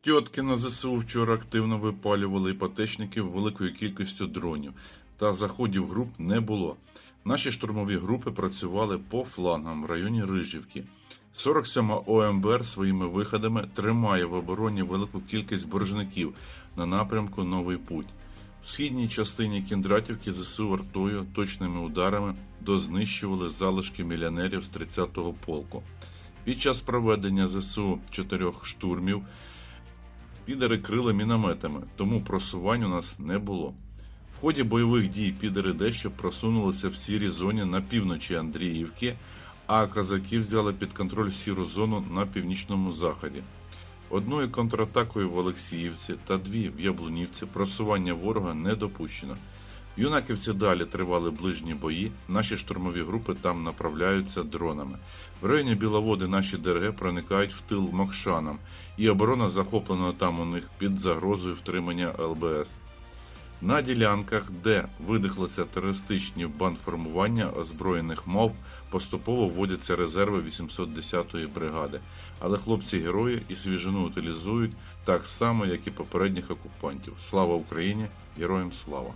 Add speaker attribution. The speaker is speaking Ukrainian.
Speaker 1: Тьотки на ЗСУ вчора активно випалювали іпотечників великою кількістю дронів, та заходів груп не було. Наші штурмові групи працювали по флангам в районі Рижівки. 47-ма ОМБР своїми виходами тримає в обороні велику кількість боржників на напрямку Новий Путь. В східній частині Кіндратівки ЗСУ артою точними ударами дознищували залишки мільйонерів з 30-го полку. Під час проведення ЗСУ чотирьох штурмів підери крили мінометами, тому просувань у нас не було. В ході бойових дій підери дещо просунулися в сірій зоні на півночі Андріївки, а казаки взяли під контроль сіру зону на північному заході. Одною контратакою в Олексіївці та дві в Яблунівці просування ворога не допущено. Юнаківці далі тривали ближні бої. Наші штурмові групи там направляються дронами. В районі Біловоди наші ДРГ проникають в тил Мокшанам, і оборона захоплена там у них під загрозою втримання ЛБС. На ділянках, де видихлися терористичні бандформування озброєних мов, поступово вводяться резерви 810-ї бригади. Але хлопці герої і свіжину утилізують так само, як і попередніх окупантів. Слава Україні! Героям слава!